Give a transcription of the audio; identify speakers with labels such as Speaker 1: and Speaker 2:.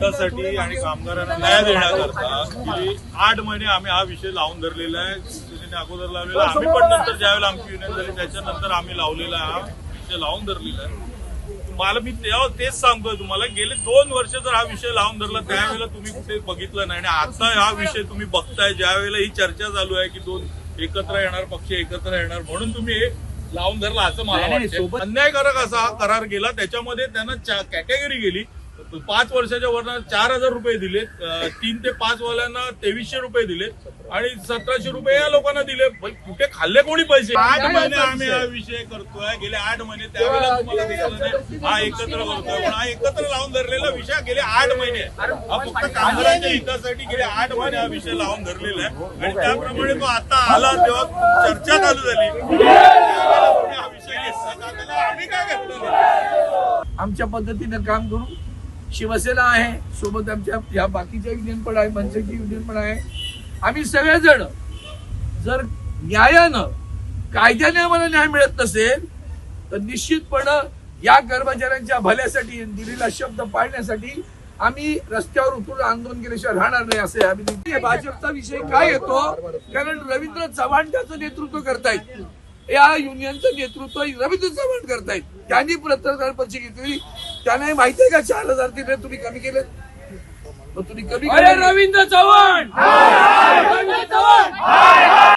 Speaker 1: हितासाठी आणि कामगारांना न्याय देण्याकरता गेली आठ महिने आम्ही हा विषय लावून धरलेला आहे. अगोदर लावलेला. आम्ही पण नंतर ज्यावेळेला आमची युनियन झाली त्याच्यानंतर आम्ही लावलेला आहे. हा विषय लावून धरलेला आहे. मला मी तेव्हा तेच सांगतोय तुम्हाला गेले दोन वर्ष जर हा विषय लावून धरला त्यावेळेला तुम्ही कुठे बघितलं नाही. आणि आता हा विषय तुम्ही बघताय ज्या वेळेला ही चर्चा चालू आहे की दोन एकत्र येणार पक्ष एकत्र येणार म्हणून तुम्ही हे लावून धरला असं मला वाटतं अन्यायकारक असा हा करार गेला त्याच्यामध्ये त्यांना कॅटेगरी गेली. पाच वर्षाच्या वरनं चार हजार रुपये दिले तीन ते पाच वाल्यांना तेवीसशे रुपये दिले आणि सतराशे रुपये या लोकांना दिले. पण कुठे खाल्ले कोणी पैसे? आठ महिने आम्ही हा विषय करतोय. गेले आठ महिने त्यावेळेला तुम्हाला दिसलं नाही. हा एकत्र करतोय पण हा एकत्र लावून धरलेला विषय गेले आठ महिने. हा फक्त कामगारांच्या हितासाठी गेले आठ महिने हा विषय लावून धरलेला आहे. आणि त्याप्रमाणे तो आता आला तेव्हा चर्चा चालू झाली. हा विषय आम्ही काय
Speaker 2: आमच्या पद्धतीनं काम करू. शिवसेना आहे सोबत आमच्या या बाकीच्या युनियन पण आहे मनसेची युनियन पण आहे. आम्ही सगळेजण जर न्यायानं कायद्याने आम्हाला न्याय मिळत नसेल तर निश्चितपणे या कर्मचाऱ्यांच्या भल्यासाठी दिलेला शब्द पाळण्यासाठी आम्ही रस्त्यावर उतरून आंदोलन केल्याशिवाय राहणार नाही असे आम्ही भाजपचा विषय काय येतो? कारण रवींद्र चव्हाण त्याचं नेतृत्व करतायत. या युनियनचं नेतृत्व रवींद्र चव्हाण करतायत. त्यांनी पत्रकार परिषद घेतली त्यांना माहिती आहे का? चार हजार दिले तुम्ही कमी केले तुम्ही कमी
Speaker 3: अरे
Speaker 2: केले
Speaker 3: रवींद्र चव्हाण! रवींद्र चव्हाण!